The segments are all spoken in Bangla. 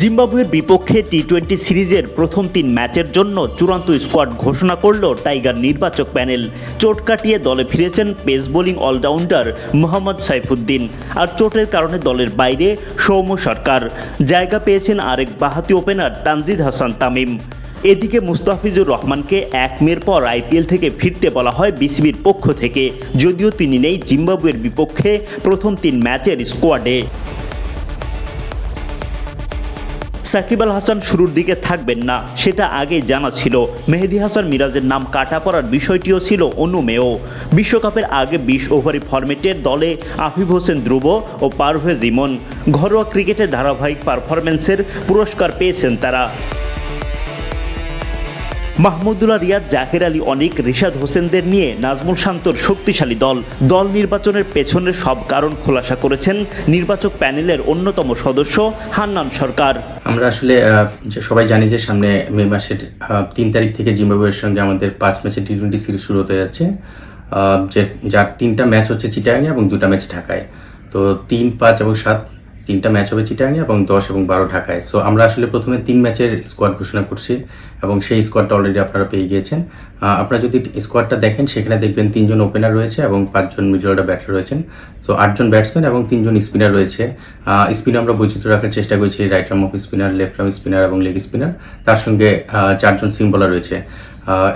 জিম্বাবুয়ের বিপক্ষে টি টোয়েন্টি সিরিজের প্রথম তিন ম্যাচের জন্য চূড়ান্ত স্কোয়াড ঘোষণা করল টাইগার নির্বাচক প্যানেল। চোট কাটিয়ে দলে ফিরেছেন pace bowling allrounder Mohammad Saifuddin. আর চোটের কারণে দলের বাইরে সৌম্য সরকার। জায়গা পেয়েছেন আরেক বাহাতি ওপেনার তানজিদ হাসান তামিম। এদিকে মুস্তাফিজুর রহমানকে এক মের পর আইপিএল থেকে ফিরতে বলা হয় বিসিবির পক্ষ থেকে। যদিও তিনি নেই জিম্বাবুয়ের বিপক্ষে প্রথম তিন ম্যাচের স্কোয়াডে। সাকিব আল হাসান শুরুর দিকে থাকবেন না, সেটা আগে জানা ছিল। মেহেদি হাসান মিরাজের নাম কাটা পড়ার বিষয়টিও ছিল অনুমেয় বিশ্বকাপের আগে বিশ ওভারি ফরম্যাটের দলে আফিফ হোসেন ধ্রুব ও পারভেজ ইমন। ঘরোয়া ক্রিকেটে ধারাবাহিক পারফরমেন্সের পুরস্কার পেয়েছেন তারা। মাহমুদুল্লাহ রিয়াদ জাহের আলী, অনিক, রিশাদ হোসেনদের নিয়ে নাজমুল শান্তর শক্তিশালী দল। দল নির্বাচনের পেছনের সব কারণ খোলাসা করেছেন নির্বাচক প্যানেলের অন্যতম সদস্য হান্নান সরকার। আমরা আসলে যে সবাই জানি যে সামনে মে মাসের তিন তারিখ থেকে জিম্বাবুয়ের সঙ্গে আমাদের পাঁচ ম্যাচের টি টোয়েন্টি সিরিজ শুরু হতে যাচ্ছে। যে, যার তিনটা ম্যাচ হচ্ছে চিটাগাঙে এবং দুটা ম্যাচ ঢাকায়। তো তিন, পাঁচ এবং সাত তিনটা ম্যাচ হবে চিটাঙ্গে এবং দশ এবং বারো ঢাকায়। সো আমরা আসলে প্রথমে তিন ম্যাচের স্কোয়াড ঘোষণা করছি এবং সেই স্কোয়াডটা অলরেডি আপনারা পেয়ে গিয়েছেন। আপনারা যদি স্কোয়াডটা দেখেন, সেখানে দেখবেন তিনজন ওপেনার রয়েছে এবং পাঁচজন মিডল অর্ডার ব্যাটার রয়েছেন। সো আটজন ব্যাটসম্যান এবং তিনজন স্পিনার রয়েছে। স্পিনার আমরা বৈচিত্র্য রাখার চেষ্টা করছি right arm off spinner left arm spinner এবং লেগ স্পিনার তার সঙ্গে চারজন সিম বোলার রয়েছে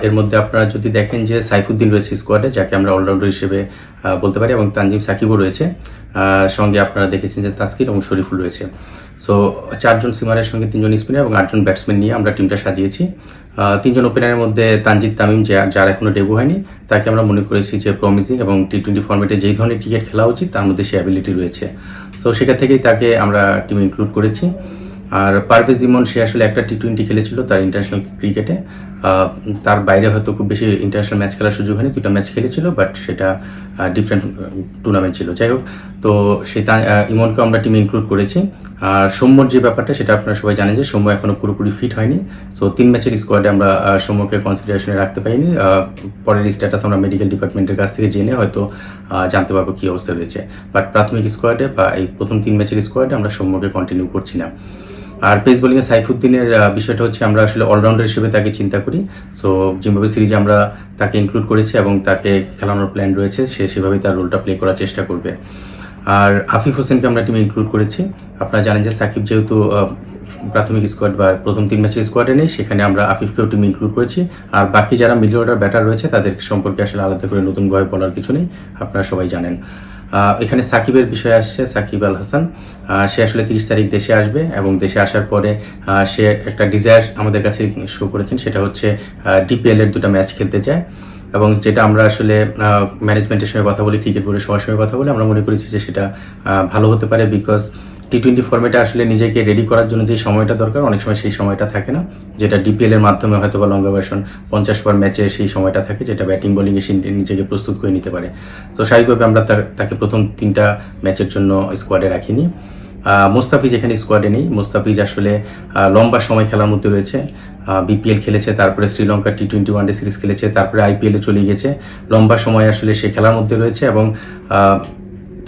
এর মধ্যে আপনারা যদি দেখেন যে সাইফুদ্দিন রয়েছে স্কোয়াডে যাকে আমরা অলরাউন্ডার হিসেবে বলতে পারি এবং তানজিম সাকিবও রয়েছে। সঙ্গে আপনারা দেখেছেন যে তাস্কির এবং শরীফুল রয়েছে। সো চারজন সিমারের সঙ্গে তিনজন স্পিনার এবং আটজন ব্যাটসম্যান নিয়ে আমরা টিমটা সাজিয়েছি। তিনজন ওপেনারের মধ্যে তানজিদ তামিম, যে যার এখনও ডেবু হয়নি, তাকে আমরা মনে করেছি যে প্রমিসিং এবং টি টোয়েন্টি ফর্মেটে যেই ধরনের ক্রিকেট খেলা উচিত, তার মধ্যে সে অ্যাবিলিটি রয়েছে। সো সেখান থেকেই তাকে আমরা টিমে ইনক্লুড করেছি। আর পারভেজ ইমন, সে আসলে একটা টি টোয়েন্টি খেলেছিল তার ইন্টারন্যাশনাল ক্রিকেটে তার বাইরে হয়তো খুব বেশি ইন্টারন্যাশনাল ম্যাচ খেলার সুযোগ হয়নি দুটা ম্যাচ খেলেছিল বাট সেটা ডিফারেন্ট টুর্নামেন্ট ছিল। যাই হোক, তো সে তা- ইমনকে আমরা টিমে ইনক্লুড করেছি। আর সৌম্যর যে ব্যাপারটা, সেটা আপনারা সবাই জানেন যে সৌম্য এখনও পুরোপুরি ফিট হয়নি। সো তিন ম্যাচের স্কোয়াডে আমরা সৌম্যকে কনসিডারেশনে রাখতে পারিনি। পরের স্ট্যাটাস আমরা মেডিকেল ডিপার্টমেন্টের কাছ থেকে জেনে হয়তো জানতে পারব কী অবস্থা রয়েছে। বাট প্রাথমিক স্কোয়াডে বা এই প্রথম তিন ম্যাচের স্কোয়াডে আমরা সৌম্যকে কন্টিনিউ করছি না। আর পেস বোলিংয়ে সাইফুদ্দিনের বিষয়টা হচ্ছে আমরা আসলে অলরাউন্ডার হিসেবে তাকে চিন্তা করি। সো জিম্বাবু সিরিজে আমরা তাকে ইনক্লুড করেছি এবং তাকে খেলানোর প্ল্যান রয়েছে। সে সেভাবেই তার রোলটা প্লে করার চেষ্টা করবে। আর আফিফ হোসেনকে আমরা টিমে ইনক্লুড করেছি। আপনারা জানেন যে সাকিব যেহেতু প্রাথমিক স্কোয়াড বা প্রথম তিন ম্যাচের স্কোয়াডে নেই, সেখানে আমরা আফিফকেও টিমে ইনক্লুড করেছি। আর বাকি যারা মিডল অর্ডার ব্যাটার রয়েছে, তাদের সম্পর্কে আসলে আলাদা করে নতুনভাবে বলার কিছু নেই। আপনারা সবাই জানেন। এখানে সাকিবের বিষয় আসছে, সাকিব আল হাসান। সে আসলে তিরিশ তারিখ দেশে আসবে এবং দেশে আসার পরে সে একটা ডিজায়ার আমাদের কাছে শো করেছেন, সেটা হচ্ছে ডিপিএলের দুটো ম্যাচ খেলতে চায়। এবং যেটা আমরা আসলে ম্যানেজমেন্টের সঙ্গে কথা বলি ক্রিকেট বোর্ডের সবার সঙ্গে কথা বলি, আমরা মনে করেছি যে সেটা ভালো হতে পারে বিকজ টি টোয়েন্টি ফর্মেটে আসলে নিজেকে রেডি করার জন্য যে সময়টা দরকার, অনেক সময় সেই সময়টা থাকে না। যেটা ডিপিএল এর মাধ্যমে হয়তো বা লঙ্গা ভার্সন পঞ্চাশ পর ম্যাচে সেই সময়টা থাকে, যেটা ব্যাটিং বোলিং এ সে নিজেকে প্রস্তুত করে নিতে পারে। তো স্বাভাবিকভাবে আমরা তাকে প্রথম তিনটা ম্যাচের জন্য স্কোয়াডে রাখিনি। মোস্তাফিজ এখানে স্কোয়াডে নেই। মোস্তাফিজ আসলে লম্বা সময় খেলার মধ্যে রয়েছে। বিপিএল খেলেছে, তারপরে Sri Lanka T twenty one day series খেলেছে, তারপরে আইপিএলে চলে গেছে। লম্বা সময় আসলে সে খেলার মধ্যে রয়েছে এবং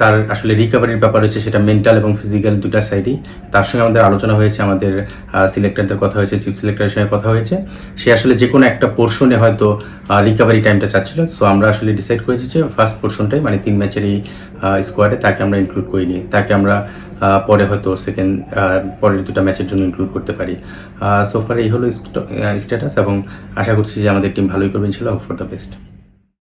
তার আসলে রিকভারির ব্যাপার রয়েছে সেটা মেন্টাল এবং ফিজিক্যাল দুটা সাইডই তার সঙ্গে আমাদের আলোচনা হয়েছে, আমাদের সিলেক্টরদের কথা হয়েছে চিফ সিলেক্টরের সঙ্গে কথা হয়েছে। সে আসলে যে কোনো একটা পোর্শনে হয়তো রিকভারি টাইমটা চাচ্ছিল। সো আমরা আসলে ডিসাইড করেছি যে ফার্স্ট পোর্শনটাই মানে তিন ম্যাচের এই স্কোয়াডে তাকে আমরা ইনক্লুড করি করিনি তাকে আমরা পরে হয়তো সেকেন্ড পরের দুটো ম্যাচের জন্য ইনক্লুড করতে পারি। সোফার এই হলো স্ট্যাটাস এবং আশা করছি যে আমাদের টিম ভালোই করবে ইনশাল্লাহ। For the best